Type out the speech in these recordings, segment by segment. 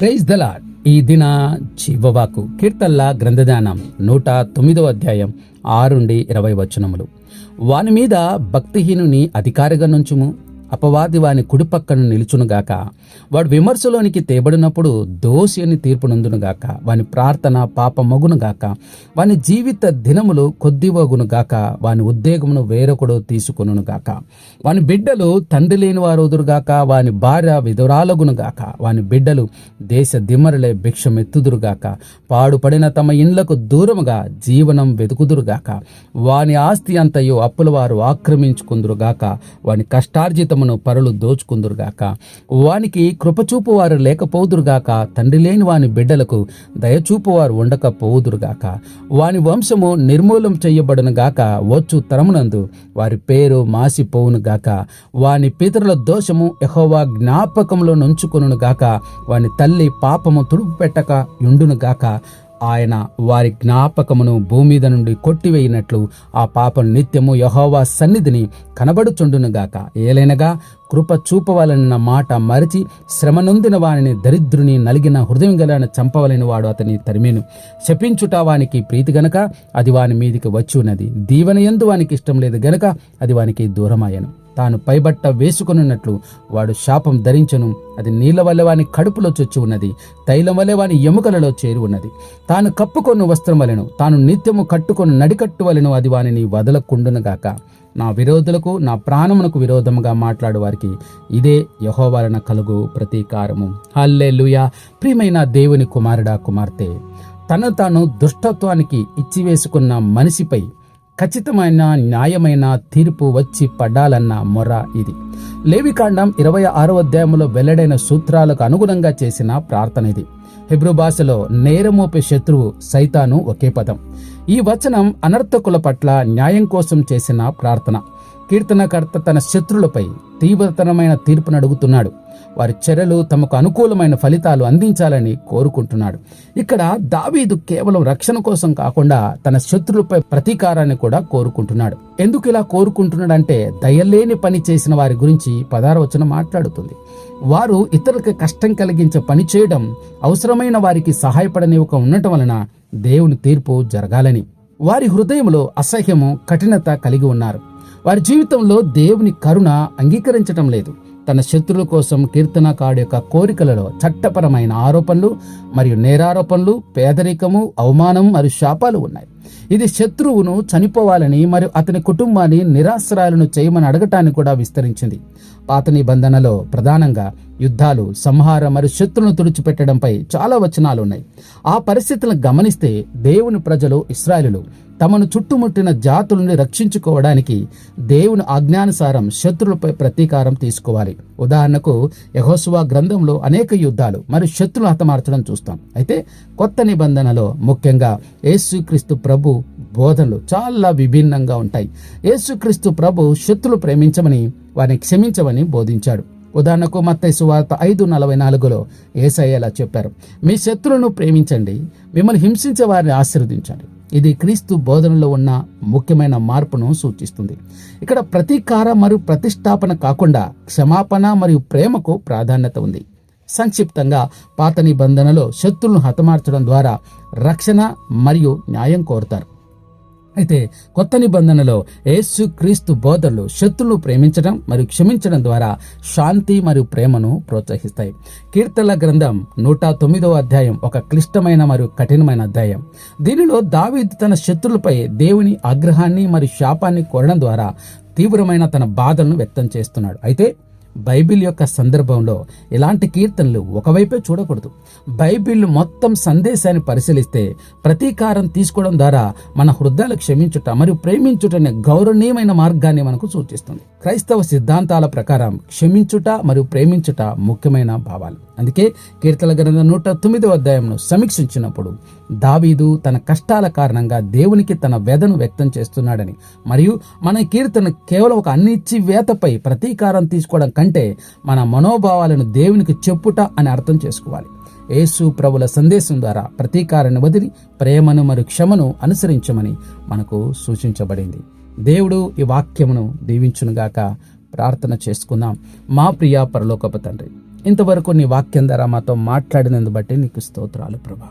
Praise the Lord ఈ దిన జీవవాకు కీర్తల్ల గ్రంథదానం నూట తొమ్మిదో అధ్యాయం ఆరుండి ఇరవై వచనములు. వాని మీద భక్తిహీనుని అధికారిగా నుంచుము. అపవాది వాని కుడిపక్కను నిలుచునుగాక. వాడు విమర్శలోనికి తేబడినప్పుడు దోషి అని తీర్పు నందునుగాక వాని ప్రార్థన పాపమగునుగాక. వాని జీవిత దినములు కొద్దివగునుగాక. వాని ఉద్వేగమును వేరొకడు తీసుకొనుగాక వాని బిడ్డలు తండ్రి లేని వారు వదురుగాక వాని భార్య విధురాలగునుగాక. వాని బిడ్డలు దేశ దిమ్మరులే భిక్షమెత్తుదురుగాక. పాడుపడిన తమ ఇండ్లకు దూరముగా జీవనం వెతుకుదురుగాక. వాని ఆస్తి అంతయు అప్పుల వారు ఆక్రమించుకుందురుగాక. వాని కష్టార్జిత కష్టార్జితమును పరులు దోచుకుందురుగాక. వానికి కృపచూపువారు లేకపోదురుగాక తండ్రి లేని వాని బిడ్డలకు దయచూపువారు ఉండకపోదురుగాక. వాని వంశము నిర్మూలం చెయ్యబడునుగాక వచ్చు తరమునందు వారి పేరు మాసిపోవునుగాక. వాని పితరుల దోషము ఎహోవా జ్ఞాపకంలో నుంచుకొనుగాక వాని తల్లి పాపము తుడుపు పెట్టక యుండునుగాక. ఆయన వారి జ్ఞాపకమును భూమి మీద నుండి కొట్టివేయినట్లు ఆ పాపం నిత్యము యహోవా సన్నిధిని కనబడుచుండునుగాక ఏలైనగా కృప చూపవాలన్న మాట మరిచి శ్రమ నొందిన వానిని దరిద్రుని నలిగిన హృదయం గలను చంపవలని వాడు అతని తరిమేను. శపించుట వానికి ప్రీతి గనక అది వాని మీదికి వచ్చి ఉన్నది దీవెన ఎందు వానికి ఇష్టం లేదు గనక అది వానికి దూరమాయను. తాను పైబట్ట వేసుకునున్నట్లు వాడు శాపం ధరించను. అది నీళ్ళ వల్ల వాని కడుపులో చొచ్చి ఉన్నది తైలం వల్ల వాని ఎముకలలో చేరి ఉన్నది. తాను కప్పుకొను వస్త్రం వలెను తాను నిత్యము కట్టుకొని నడికట్టు వలెను అది వానిని వదలకుండునుగాక నా విరోధులకు నా ప్రాణమునకు విరోధముగా మాట్లాడు వారికి ఇదే యహోవలన కలుగు ప్రతీకారము. హల్లెలూయా! ప్రియమైన దేవుని కుమారుడా కుమార్తె! తను తాను దుష్టత్వానికి ఇచ్చివేసుకున్న మనిషిపై ఖచ్చితమైన న్యాయమైన తీర్పు వచ్చి పడాలన్న మొర ఇది. లేవికాండం ఇరవై ఆరో అధ్యాయంలో వెల్లడైన సూత్రాలకు అనుగుణంగా చేసిన ప్రార్థన ఇది. హిబ్రూ భాషలో నేరమోపే శత్రువు సైతాను ఒకే పదం. ఈ వచనం అనర్థకుల పట్ల న్యాయం కోసం చేసిన ప్రార్థన. కీర్తనకర్త తన శత్రులపై తీవ్రతరమైన తీర్పును అడుగుతున్నాడు. వారి చర్యలు తమకు అనుకూలమైన ఫలితాలు అందించాలని కోరుకుంటున్నాడు. ఇక్కడ దావీదు కేవలం రక్షణ కోసం కాకుండా తన శత్రులపై ప్రతీకారాన్ని కూడా కోరుకుంటున్నాడు. ఎందుకు ఇలా కోరుకుంటున్నాడంటే దయలేని పని చేసిన వారి గురించి పదారవచన మాట్లాడుతుంది. వారు ఇతరులకు కష్టం కలిగించే పని చేయడం అవసరమైన వారికి సహాయపడనివ్వక ఉండటం వలన దేవుని తీర్పు జరగాలని. వారి హృదయంలో అసహ్యము కఠినత కలిగి ఉన్నారు. వారి జీవితంలో దేవుని కరుణ అంగీకరించటం లేదు. తన శత్రువుల కోసం కీర్తనకాడు యొక్క కోరికలలో చట్టపరమైన ఆరోపణలు మరియు నేరారోపణలు పేదరికము అవమానం మరియు శాపాలు ఉన్నాయి. ఇది శత్రువును చనిపోవాలని మరియు అతని కుటుంబాన్ని నిరాశ్రాయాలను చేయమని అడగటాన్ని కూడా విస్తరించింది. పాత నిబంధనలో ప్రధానంగా యుద్ధాలు సంహారం మరియు శత్రువును తుడిచిపెట్టడంపై చాలా వచనాలు ఉన్నాయి ఆ పరిస్థితులను గమనిస్తే దేవుని ప్రజలు ఇస్రాయలులు తమను చుట్టుముట్టిన జాతులను రక్షించుకోవడానికి దేవుని ఆజ్ఞానుసారం శత్రులపై ప్రతీకారం తీసుకోవాలి. ఉదాహరణకు యహోసువా గ్రంథంలో అనేక యుద్ధాలు మరియు శత్రులు హతమార్చడం చూస్తాం. అయితే కొత్త నిబంధనలో ముఖ్యంగా యేసుక్రీస్తు ప్రభు ప్రభు బోధనలు చాలా విభిన్నంగా ఉంటాయి. యేసుక్రీస్తు ప్రభు శత్రులు ప్రేమించమని వారిని క్షమించమని బోధించాడు. ఉదాహరణకు మత్తయి సువార్త ఐదు నలభై నాలుగులో ఏసయ్యేలా చెప్పారు మీ శత్రులను ప్రేమించండి మిమ్మల్ని హింసించే వారిని ఆశీర్వదించండి. ఇది క్రీస్తు బోధనలో ఉన్న ముఖ్యమైన మార్పును సూచిస్తుంది. ఇక్కడ ప్రతీకార మరియు ప్రతిష్టాపన కాకుండా క్షమాపణ మరియు ప్రేమకు ప్రాధాన్యత ఉంది. సంక్షిప్తంగా పాత నిబంధనలో శత్రులను హతమార్చడం ద్వారా రక్షణ మరియు న్యాయం కోరుతారు. అయితే కొత్త నిబంధనలో యేసు క్రీస్తు బోధనలు శత్రులు ప్రేమించడం మరియు క్షమించడం ద్వారా శాంతి మరియు ప్రేమను ప్రోత్సహిస్తాయి. కీర్తనల గ్రంథం నూట తొమ్మిదవ అధ్యాయం ఒక క్లిష్టమైన మరియు కఠినమైన అధ్యాయం. దీనిలో దావీద్ తన శత్రులపై దేవుని ఆగ్రహాన్ని మరియు శాపాన్ని కోరడం ద్వారా తీవ్రమైన తన బాధలను వ్యక్తం చేస్తున్నాడు. అయితే బైబిల్ యొక్క సందర్భంలో ఇలాంటి కీర్తనలు ఒకవైపే చూడకూడదు. బైబిల్ మొత్తం సందేశాన్ని పరిశీలిస్తే ప్రతీకారం తీసుకోవడం ద్వారా మన హృదయాలు క్షమించుట మరియు ప్రేమించుట అనే గౌరవనీయమైన మార్గాన్ని మనకు సూచిస్తుంది. క్రైస్తవ సిద్ధాంతాల ప్రకారం క్షమించుట మరియు ప్రేమించుట ముఖ్యమైన భావాలు. అందుకే కీర్తన గ్రంథం నూట తొమ్మిదో అధ్యాయంను సమీక్షించినప్పుడు దావీదు తన కష్టాల కారణంగా దేవునికి తన వ్యధను వ్యక్తం చేస్తున్నాడని. మరియు మన కీర్తన కేవలం ఒక అన్నిచ్చి వేతపై ప్రతీకారం తీసుకోవడం కంటే మన మనోభావాలను దేవునికి చెప్పుట అని అర్థం చేసుకోవాలి. యేసు ప్రభుల సందేశం ద్వారా ప్రతీకారాన్ని వదిలి ప్రేమను మరియు క్షమను అనుసరించమని మనకు సూచించబడింది. దేవుడు ఈ వాక్యమును దీవించునుగాక ప్రార్థన చేసుకుందాం. మా ప్రియ పరలోకపు తండ్రి ఇంతవరకు నీ వాక్యం ద్వారా మాతో మాట్లాడినందు బట్టి నీకు స్తోత్రాలు ప్రభా.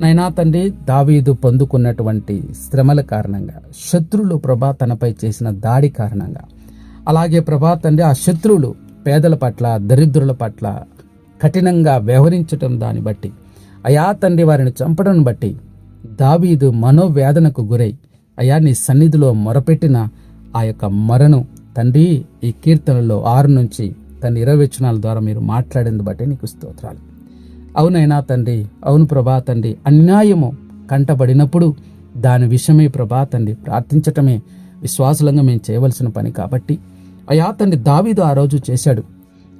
నైనా తండ్రి దావీదు పొందుకున్నటువంటి శ్రమల కారణంగా శత్రువులు ప్రభా తనపై చేసిన దాడి కారణంగా. అలాగే ప్రభా తండ్రి ఆ శత్రువులు పేదల పట్ల దరిద్రుల పట్ల కఠినంగా వ్యవహరించటం దాన్ని బట్టి అయా తండ్రి వారిని చంపడం బట్టి దావీదు మనోవేదనకు గురై అయా నీ సన్నిధిలో మొరపెట్టిన ఆ యొక్క మరణం తండ్రి ఈ కీర్తనలో ఆరు నుంచి తన ఇరవై వచనాల ద్వారా మీరు మాట్లాడింది బట్టి నీకు స్తోత్రాలు. అవునైనా తండ్రి అవును ప్రభా తండ్రి అన్యాయము కంటబడినప్పుడు దాని విషయమే ప్రభా తండ్రి. ప్రార్థించటమే విశ్వాసులంగా మేము చేయవలసిన పని కాబట్టి. అయా తండ్రి దావీదు ఆ రోజు చేశాడు.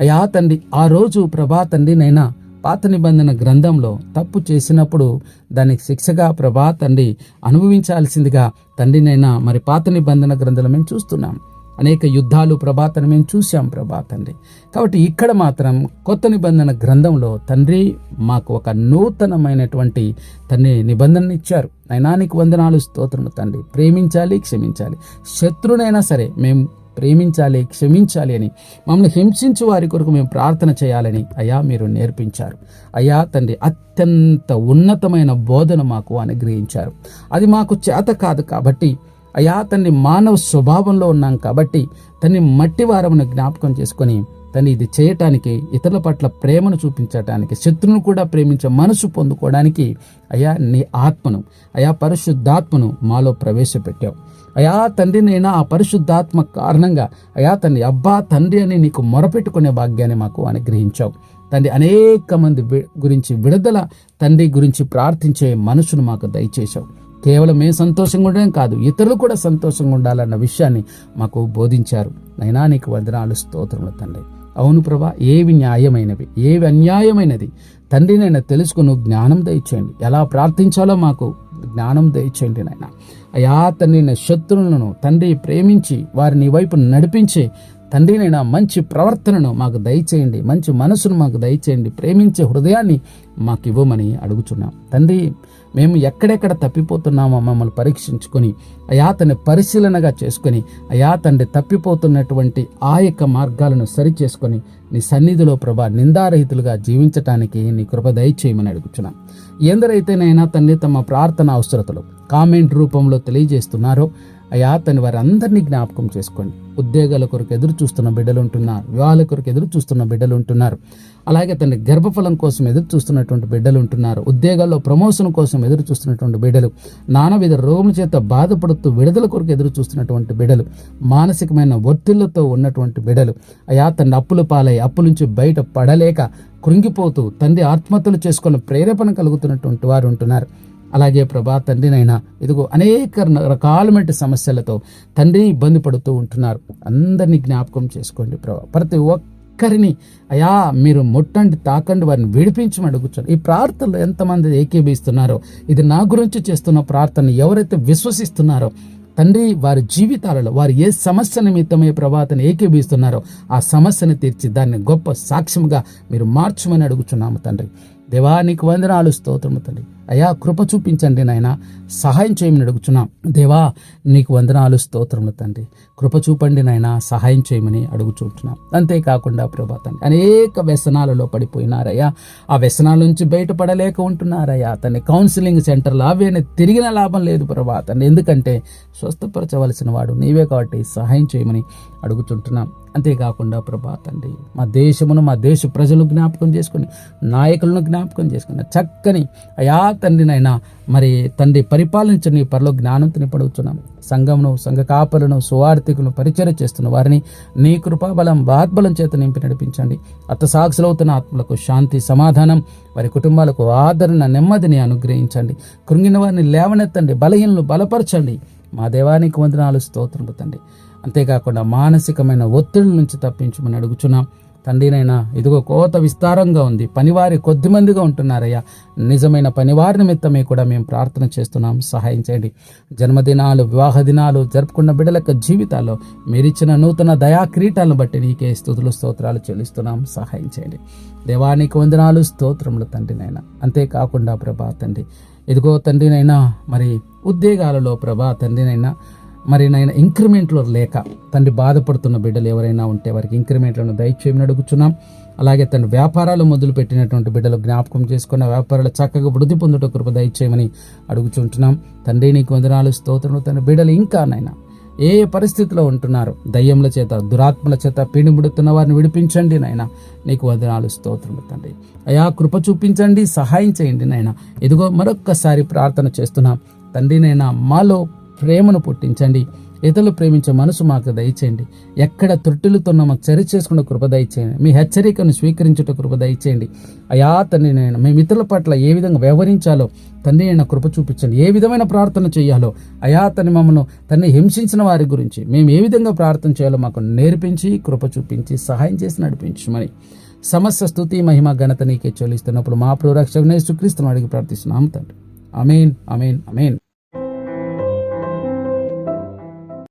అయా తండ్రి ఆ రోజు ప్రభా తండ్రి నైనా పాత నిబంధన గ్రంథంలో తప్పు చేసినప్పుడు దానికి శిక్షగా ప్రభా తండ్రి అనుభవించాల్సిందిగా తండ్రినైనా మరి పాత నిబంధన గ్రంథంలో మేము చూస్తున్నాం. అనేక యుద్ధాలు ప్రభాతను మేము చూసాం ప్రభా తండ్రి కాబట్టి ఇక్కడ మాత్రం కొత్త నిబంధన గ్రంథంలో తండ్రి మాకు ఒక నూతనమైనటువంటి తండ్రి నిబంధనని ఇచ్చారు. నైనానికి వందనాలు స్తోత్రము తండ్రి. ప్రేమించాలి క్షమించాలి. శత్రునైనా సరే మేము ప్రేమించాలి క్షమించాలి అని మమ్మల్ని హింసించు వారి కొరకు మేము ప్రార్థన చేయాలని అయా మీరు నేర్పించారు. అయా తండ్రి అత్యంత ఉన్నతమైన బోధన మాకు అనుగ్రహించారు. అది మాకు చేత కాదు కాబట్టి అయా తన్ని మానవ స్వభావంలో ఉన్నాం కాబట్టి తన్ని మట్టి వారమును జ్ఞాపకం చేసుకొని తను ఇది చేయటానికి ఇతరుల పట్ల ప్రేమను చూపించటానికి శత్రువును కూడా ప్రేమించే మనసు పొందుకోవడానికి అయా నీ ఆత్మను అయా పరిశుద్ధాత్మను మాలో ప్రవేశపెట్టావు. అయా తండ్రి నేను ఆ పరిశుద్ధాత్మ కారణంగా అయా తండ్రి అబ్బా తండ్రి అని నీకు మొరపెట్టుకునే భాగ్యాన్ని మాకు అనుగ్రహించావు. తండ్రి అనేక మంది గురించి విడుదల తండ్రి గురించి ప్రార్థించే మనసును మాకు దయచేశావు. కేవలం మేము సంతోషంగా ఉండడం కాదు ఇతరులు కూడా సంతోషంగా ఉండాలన్న విషయాన్ని మాకు బోధించారు. నైనా నీకు వందనాలు స్తోత్రములు తండ్రి. అవును ప్రభా ఏవి న్యాయమైనవి ఏవి అన్యాయమైనది తండ్రి నేను తెలుసుకుని జ్ఞానం దయచేయండి. ఎలా ప్రార్థించాలో మాకు జ్ఞానం దయచేయండి నాయన. అయా తండ్రి శత్రువులను తండ్రి ప్రేమించి వారిని వైపు నడిపించి తండ్రినైనా మంచి ప్రవర్తనను మాకు దయచేయండి మంచి మనసును మాకు దయచేయండి ప్రేమించే హృదయాన్ని మాకు ఇవ్వమని అడుగుచున్నాం. తండ్రి మేము ఎక్కడెక్కడ తప్పిపోతున్నామో మమ్మల్ని పరీక్షించుకొని అయా తన పరిశీలనగా చేసుకొని అయా తండ్రి తప్పిపోతున్నటువంటి ఆ యొక్క మార్గాలను సరిచేసుకొని నీ సన్నిధిలో ప్రభా నిందారహితులుగా జీవించటానికి నీ కృప దయచేయమని అడుగుచున్నాం. ఎందరైతేనైనా తండ్రి తమ ప్రార్థన అవసరతలు కామెంట్ రూపంలో తెలియజేస్తున్నారో అయా తని వారందరినీ జ్ఞాపకం చేసుకోండి. ఉద్యోగాల కొరకు ఎదురు చూస్తున్న బిడ్డలు ఉంటున్నారు వివాహాల కొరకు ఎదురు చూస్తున్న బిడ్డలు ఉంటున్నారు. అలాగే తన గర్భఫలం కోసం ఎదురు చూస్తున్నటువంటి బిడ్డలు ఉంటున్నారు. ఉద్యోగాల్లో ప్రమోషన్ కోసం ఎదురు చూస్తున్నటువంటి బిడ్డలు నానావిధ రోగుల చేత బాధపడుతూ విడుదల కొరకు ఎదురు చూస్తున్నటువంటి బిడ్డలు మానసికమైన ఒత్తిళ్ళతో ఉన్నటువంటి బిడ్డలు. అయా తన అప్పులు పాలై అప్పుల నుంచి బయట పడలేక కృంగిపోతూ తండ్రి ఆత్మహత్యలు చేసుకున్న ప్రేరేపణ కలుగుతున్నటువంటి వారు ఉంటున్నారు. అలాగే ప్రభా తండ్రినైనా ఇదిగో అనేక రకాలమైన సమస్యలతో తండ్రి ఇబ్బంది పడుతూ ఉంటున్నారు. అందరినీ జ్ఞాపకం చేసుకోండి ప్రభా. ప్రతి ఒక్కరిని అయా మీరు ముట్టండి తాకండి వారిని విడిపించమని అడుగుతారు ఈ ప్రార్థనలు ఎంతమంది ఏకీభిస్తున్నారో ఇది నా గురించి చేస్తున్న ప్రార్థన ఎవరైతే విశ్వసిస్తున్నారో తండ్రి వారి జీవితాలలో వారు ఏ సమస్య నిమిత్తమే ప్రభాతను ఏకీభిస్తున్నారో ఆ సమస్యను తీర్చి దాన్ని గొప్ప సాక్ష్యంగా మీరు మార్చమని అడుగుచున్నాము తండ్రి. దేవానికి వందనాలు స్తోత్రము తండ్రి. అయా కృప చూపించండి నాయన. సహాయం చేయమని అడుగుచున్నాం. దేవా నీకు వందనాలు స్తోత్రములు తండ్రి. కృప చూపండి నాయన సహాయం చేయమని అడుగుచుంటున్నాం. అంతేకాకుండా ప్రభా తండ్రి అనేక వ్యసనాలలో పడిపోయినారయ్యా. ఆ వ్యసనాల నుంచి బయటపడలేక ఉంటున్నారయ్యా. తన్ని కౌన్సిలింగ్ సెంటర్లో అవేనే తిరిగిన లాభం లేదు ప్రభా తండ్రి. ఎందుకంటే స్వస్థపరచవలసిన వాడు నీవే కాబట్టి సహాయం చేయమని అడుగుతుంటున్నాం అంతేకాకుండా ప్రభా తండ్రి మా దేశమును మా దేశ ప్రజలను జ్ఞాపకం చేసుకుని నాయకులను జ్ఞాపకం చేసుకుని చక్కని అయా తండ్రినైనా మరి తండ్రి పరిపాలించని పరలో జ్ఞానంతో నిపడుతున్నాం సంఘమును సంఘ కాపలను సువార్థికులను పరిచయం చేస్తున్న వారిని నీ కృపాబలం బాద్బలం చేత నింపి నడిపించండి. అత్తసాక్షులవుతున్న ఆత్మలకు శాంతి సమాధానం వారి కుటుంబాలకు ఆదరణ నెమ్మదిని అనుగ్రహించండి. కృంగిన వారిని లేవనెత్తండి బలహీనలు బలపరచండి. మా దేవానికి వందనాలు స్తోత్రం తండ్రి. అంతేకాకుండా మానసికమైన ఒత్తిడి నుంచి తప్పించమని అడుగుచున్నాం. తండ్రినైనా ఇదిగో కోత విస్తారంగా ఉంది. పనివారి కొద్ది మందిగా ఉంటున్నారయ్యా. నిజమైన పనివారి నిమిత్తమే కూడా మేము ప్రార్థన చేస్తున్నాం. సహాయం చేయండి. జన్మదినాలు వివాహ దినాలు జరుపుకున్న బిడ్డల యొక్క జీవితాల్లో మీరిచ్చిన నూతన దయా క్రీటాలను బట్టి నీకే స్థుతులు స్తోత్రాలు చెల్లిస్తున్నాం. సహాయం చేయండి. దేవానికి వందనాలు స్తోత్రములు తండ్రినైనా. అంతేకాకుండా ప్రభా తండ్రి ఇదిగో తండ్రినైనా మరి ఉద్యోగాలలో ప్రభా తండ్రినైనా మరి నాయన ఇంక్రిమెంట్లు లేక తండ్రి బాధపడుతున్న బిడ్డలు ఎవరైనా ఉంటే వారికి ఇంక్రిమెంట్లను దయచేయమని అడుగుచున్నాం. అలాగే తను వ్యాపారాలు మొదలు పెట్టినటువంటి బిడ్డలు జ్ఞాపకం చేసుకున్న వ్యాపారాలు చక్కగా వృద్ధి పొందుట కృప దయచేయమని అడుగుచుంటున్నాం. తండ్రి నీకు వందనాలు స్తోత్రం తన బిడ్డలు ఇంకా నాయన ఏ పరిస్థితిలో ఉంటున్నారు దయ్యముల చేత దురాత్మల చేత పీడిముడుతున్న వారిని విడిపించండి నాయన. నీకు వదనాలు స్తోత్రములు తండ్రి. అయా కృప చూపించండి సహాయం చేయండి నాయన. ఇదిగో మరొక్కసారి ప్రార్థన చేస్తున్నాం. తండ్రి నైనా మాలో ప్రేమను పుట్టించండి. ఇతరులు ప్రేమించే మనసు మాకు దయచేయండి. ఎక్కడ త్రుట్టులుతున్నామో చరి చేసుకున్న కృప దయచేయండి. మీ హెచ్చరికను స్వీకరించుట కృప దయచేయండి. అయా తండ్రి నేను మేము ఇతరుల పట్ల ఏ విధంగా వ్యవహరించాలో తండ్రి నేను కృప చూపించండి. ఏ విధమైన ప్రార్థన చేయాలో అయా తని మమ్మను తన్ని హింసించిన వారి గురించి మేము ఏ విధంగా ప్రార్థన చేయాలో మాకు నేర్పించి కృప చూపించి సహాయం చేసి నడిపించమని సమస్త స్థుతి మహిమ ఘనత నీకే చెల్లిస్తున్నప్పుడు మా ప్రోరక్షకునే సుక్రీస్తును అడిగి ప్రార్థిస్తున్నాము తండ్రి. అమేన్ అమేన్ అమేన్